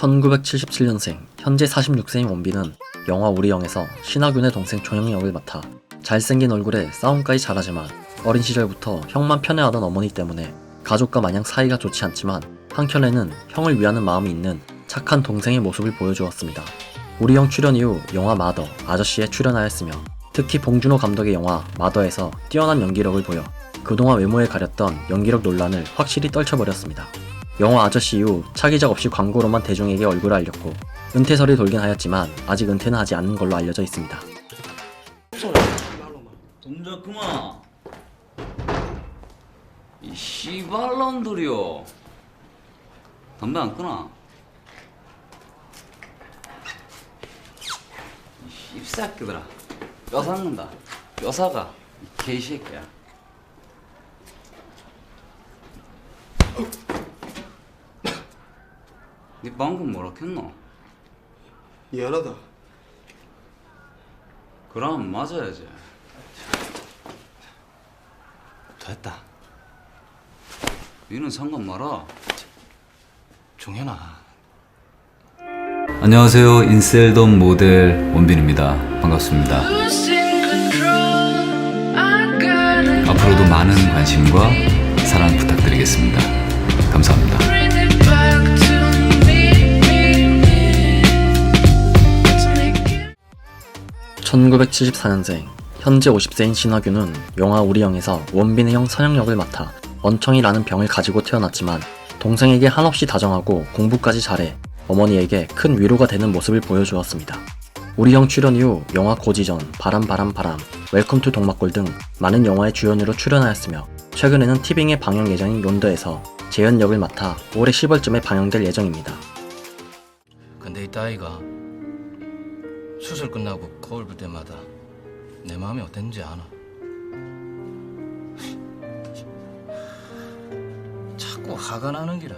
1977년생, 현재 46세인 원빈은 영화 우리 영에서 신하균의 동생 종영 역을 맡아 잘생긴 얼굴에 싸움까지 잘하지만 어린 시절부터 형만 편애하던 어머니 때문에 가족과 마냥 사이가 좋지 않지만 한켠에는 형을 위하는 마음이 있는 착한 동생의 모습을 보여주었습니다. 우리영 출연 이후 영화 마더, 아저씨에 출연하였으며 특히 봉준호 감독의 영화 마더에서 뛰어난 연기력을 보여 그동안 외모에 가렸던 연기력 논란을 확실히 떨쳐버렸습니다. 영화 아저씨 이후 차기작 없이 광고로만 대중에게 얼굴을 알렸고 은퇴설이 돌긴 하였지만 아직 은퇴는 하지 않은 걸로 알려져 있습니다. 동작 그만. 이 씨발놈들이요. 담배 안 끊어. 이 씹새끼들아. 뼈 삭는다. 뼈 사가. 이 개새끼야. 니 방금 뭐라 했노? 미안하다. 그럼 맞아야지. 됐다. 니는 상관 마라. 종현아. 안녕하세요. 인셀덤 모델 원빈입니다. 반갑습니다. 앞으로도 많은 관심과 사랑 부탁드리겠습니다. 1974년생, 현재 50세인 신하균은 영화 우리영에서 원빈의 형 선영 역을 맡아 원청이라는 병을 가지고 태어났지만 동생에게 한없이 다정하고 공부까지 잘해 어머니에게 큰 위로가 되는 모습을 보여주었습니다. 우리형 출연 이후 영화 고지전, 바람 바람 바람, 웰컴 투 동막골 등 많은 영화의 주연으로 출연하였으며 최근에는 티빙의 방영 예정인 론더에서 재현 역을 맡아 올해 10월쯤에 방영될 예정입니다. 근데 이 따위가 수술 끝나고 거울 볼 때마다 내 마음이 어땠는지 아나? 자꾸 화가 나는 기라.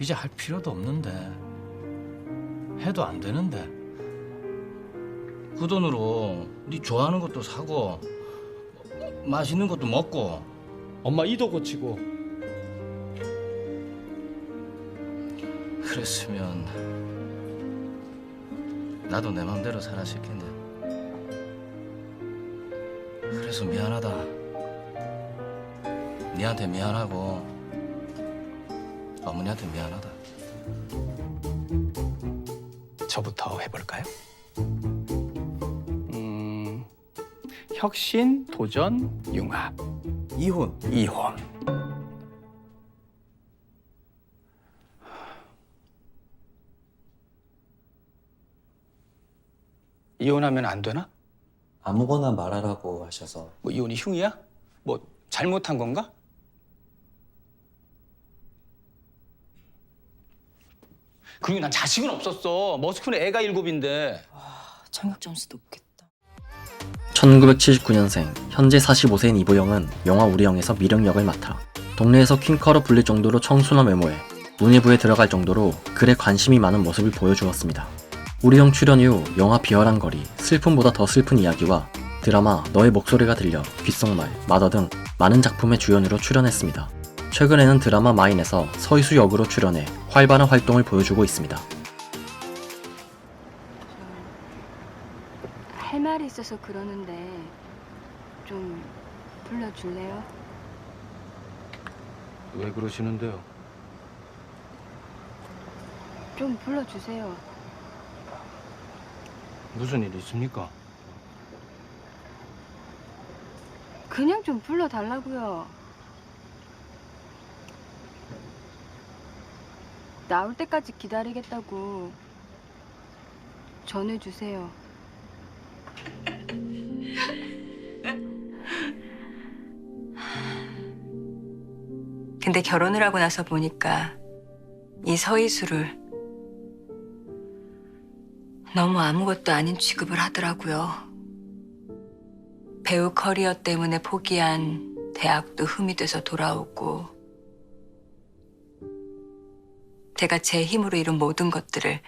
이제 할 필요도 없는데 해도 안 되는데 그 돈으로 네 좋아하는 것도 사고 맛있는 것도 먹고 엄마 이도 고치고 그랬으면 나도 내 맘대로 살았을 텐데 그래서 미안하다 니한테 미안하고 어머니한테 미안하다 저부터 해볼까요? 음, 혁신, 도전, 융합, 이혼. 이혼. 이혼하면 안 되나? 아무거나 말하라고 하셔서 뭐 이혼이 흉이야? 뭐 잘못한 건가? 그리고 난 자식은 없었어. 머스크는 애가 일곱인데. 청력 점수 높겠다. 1979년생, 현재 45세인 이보영은 영화 우리영에서 미령 역을 맡아 동네에서 퀸커로 불릴 정도로 청순한 외모에 문예부에 들어갈 정도로 글에 관심이 많은 모습을 보여주었습니다. 우리영 출연 이후 영화 비열한 거리, 슬픔보다 더 슬픈 이야기와 드라마 너의 목소리가 들려, 귓속말, 마더 등 많은 작품의 주연으로 출연했습니다. 최근에는 드라마 마인에서 서희수 역으로 출연해 활발한 활동을 보여주고 있습니다. 할 말이 있어서 그러는데 좀 불러줄래요? 왜 그러시는데요? 좀 불러주세요. 무슨 일 있습니까? 그냥 좀 불러달라고요. 나올 때까지 기다리겠다고 전해주세요. 근데 결혼을 하고 나서 보니까 이 서희수를 너무 아무것도 아닌 취급을 하더라고요. 배우 커리어 때문에 포기한 대학도 흠이 돼서 돌아오고 제가 제 힘으로 이룬 모든 것들을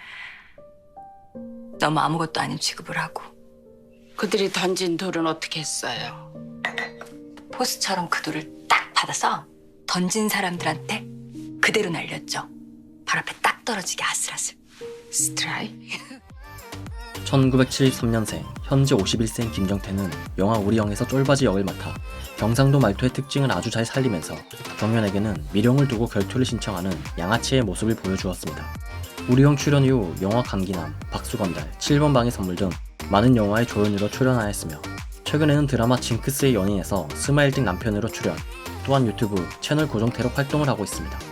너무 아무것도 아닌 취급을 하고 그들이 던진 돌은 어떻게 했어요? 포스처럼 그 돌을 딱 받아서 던진 사람들한테 그대로 날렸죠. 발 앞에 딱 떨어지게 아슬아슬. 스트라이. 1973년생, 현재 51세인 김정태는 영화 우리영에서 쫄바지 역을 맡아 경상도 말투의 특징을 아주 잘 살리면서 정연에게는 미령을 두고 결투를 신청하는 양아치의 모습을 보여주었습니다. 우리영 출연 이후 영화 강기남, 박수건달, 7번 방의 선물 등 많은 영화에 조연으로 출연하였으며 최근에는 드라마 징크스의 연인에서 스마일딩 남편으로 출연, 또한 유튜브 채널 고정태로 활동을 하고 있습니다.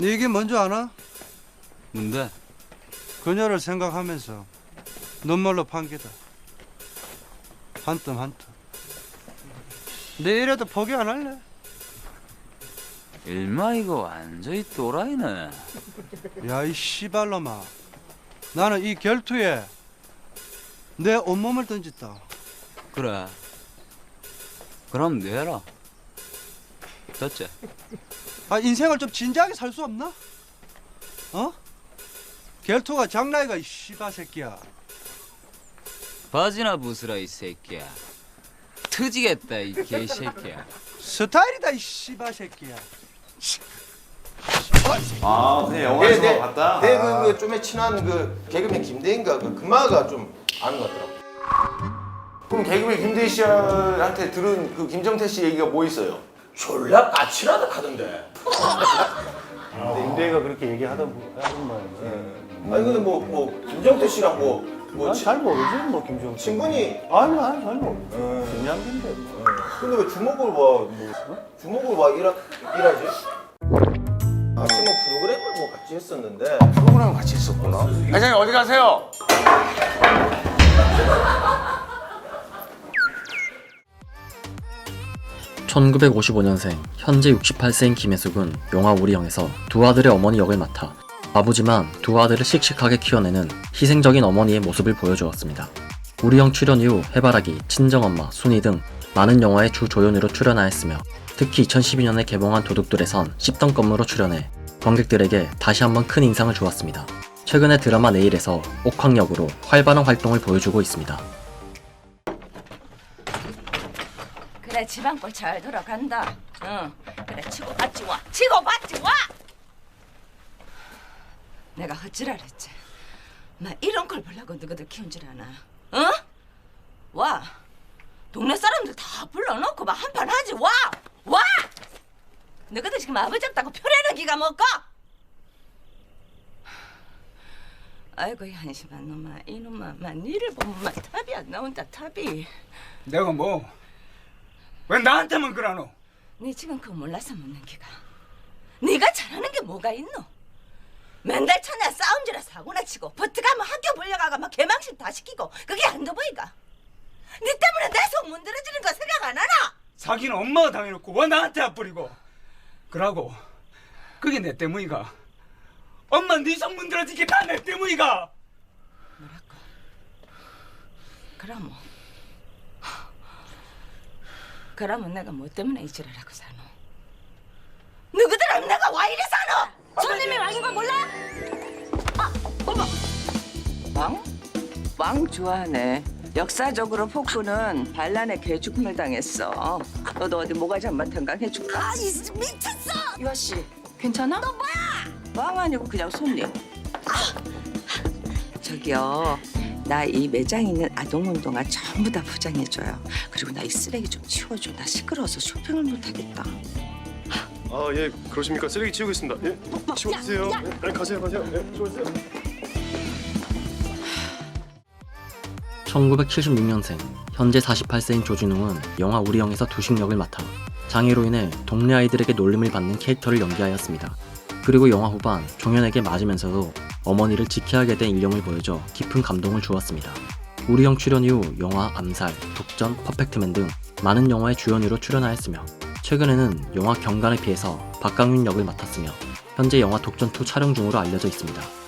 네 이게 뭔지 아나? 뭔데? 그녀를 생각하면서 눈물로 판기다. 한뜸 한 뜸. 네 이래도 포기 안 할래? 일마 이거 완전히 또라이네. 야 이 씨발놈아. 나는 이 결투에 내 온몸을 던졌다. 그래. 그럼 내라. 됐지? 아 인생을 좀 진지하게 살 수 없나? 어? 결투가 장난이가 이 씨발 새끼야. 바지나 부스라 이 새끼야. 터지겠다 이 개새끼야. 스타일이다 이 씨발 새끼야. 아, 그냥 영화에서 네, 봤다. 내 그, 그 좀에 친한 그 개그맨 김대인가 그 금마가 좀 아는 것 같더라고. 그럼 개그맨 김대희 씨한테 들은 그 김정태 씨 얘기가 뭐 있어요? 졸라 까칠하다 하던데. 임대가 그렇게 얘기하던 분- 하는 말인지. 아니 근데 뭐 뭐 김정태 씨랑 뭐뭐 잘 모르지 뭐 김정. 친분이 아니 아니 잘 모르. 김양인데 뭐. 근데 왜 주먹을 봐? 뭐, 주먹을 봐 일하, 일하지? 아침 뭐 프로그램을 뭐 같이 했었는데 프로그램 같이 했었구나. 회장님 어디 가세요? 1955년생, 현재 68세인 김혜숙은 영화 우리영에서 두 아들의 어머니 역을 맡아 아버지만 두 아들을 씩씩하게 키워내는 희생적인 어머니의 모습을 보여주었습니다. 우리영 출연 이후 해바라기, 친정엄마, 순이 등 많은 영화의 주 조연으로 출연하였으며 특히 2012년에 개봉한 도둑들에선 씹던 껌으로 출연해 관객들에게 다시 한번 큰 인상을 주었습니다. 최근에 드라마 내일에서 옥황 역으로 활발한 활동을 보여주고 있습니다. 그래 집안꼴 잘 돌아간다. 응. 그래 치고 받지 와. 치고 받지 와. 내가 어찌라 그랬지. 나 이런 걸 보려고 너희들 키운 줄 아나. 어? 와. 동네 사람들 다 불러놓고 막 한판 하지 와. 와. 너희들 지금 아버지 없다고 표례는 기가 먹고. 아이고 이 한심한 놈아 이놈아 만 니를 보면 막 탑이 안 나온다 탑이. 내가 뭐? 왜 나한테만 그러노? 네 지금 그거 몰라서 묻는 기가. 네가 잘하는 게 뭐가 있노? 맨날 천야 싸움질에 사고나 치고 버트가면 학교 불려가가 막 개망신 다 시키고 그게 안돼 보이가? 네 때문에 내속 문드러지는 거 생각 안 하나? 사기는 엄마가 당해놓고 왜 나한테 앞버리고? 그러고 그게 내 때문이가. 엄마 네손 문드러지게 다 내 때문이가. 뭐라고? 그러면 그러면 내가 뭐 때문에 이 지랄 하고 사노? 누구들 엄마가 와 이래 사노? 손님이 왕인 거 몰라? 아, 어머. 왕? 왕 좋아하네. 역사적으로 폭군은 반란의 개죽음을 당했어. 너도 어디 뭐가 잘못한가 해줄까? 아, 이 미쳤어! 유아 씨, 괜찮아? 너 뭐야? 왕 아니고 그냥 손님. 저기요. 나 이 매장 있는 아동운동화 전부 다 포장해줘요. 그리고 나 이 쓰레기 좀 치워줘. 나 시끄러워서 쇼핑을 못하겠다. 아 예 그러십니까 쓰레기 치우겠습니다. 예 치워주세요. 예, 가세요 가세요. 예 치워주세요. 1976년생, 현재 48세인 조준웅은 영화 우리영에서 두식 역을 맡아 장애로 인해 동네 아이들에게 놀림을 받는 캐릭터를 연기하였습니다. 그리고 영화 후반 종현에게 맞으면서도 어머니를 지켜하게 된 일령을 보여줘 깊은 감동을 주었습니다. 우리영 출연 이후 영화 암살, 독전, 퍼펙트맨 등 많은 영화의 주연으로 출연하였으며 최근에는 영화 경간에 피해서 박강윤 역을 맡았으며 현재 영화 독전2 촬영 중으로 알려져 있습니다.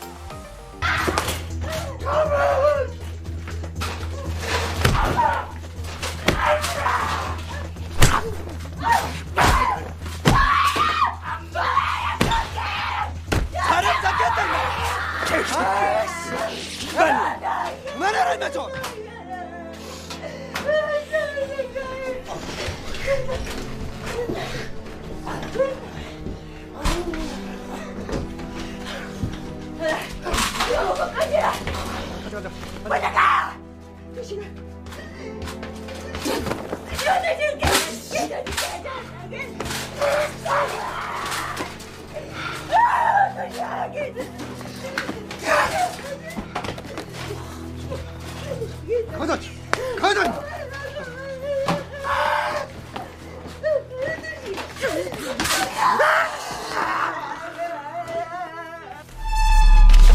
من رحمتون Bagaimana? Bagaimana? Bagaimana?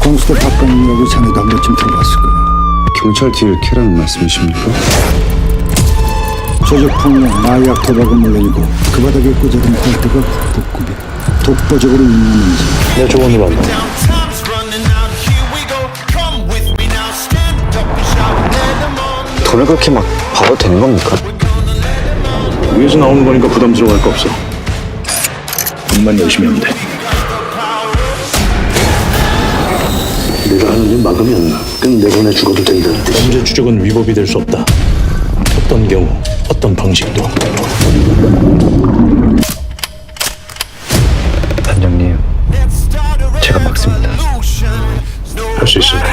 공수대 박근이라고 자네도 한 번쯤 들어봤을 거야. 경찰 뒤를 캐라는 말씀이십니까? 조직폭력, 마약, 도박은 물론이고 그 바닥에 꽂아둔 꼴대가 북극급이야. 독보적으로 유명한지 내 조언으로 한다. 돈을 그렇게 막 봐도 되는 겁니까? 위에서 나오는 거니까 부담스러워할 거 없어. 일만 열심히 하면 돼. 내가 하는 일 막으면 끝내보내 죽어도 된다는 뜻. 범죄 추적은 위법이 될 수 없다. 어떤 경우, 어떤 방식도. 단장님, 제가 막습니다. 할수 해보신다.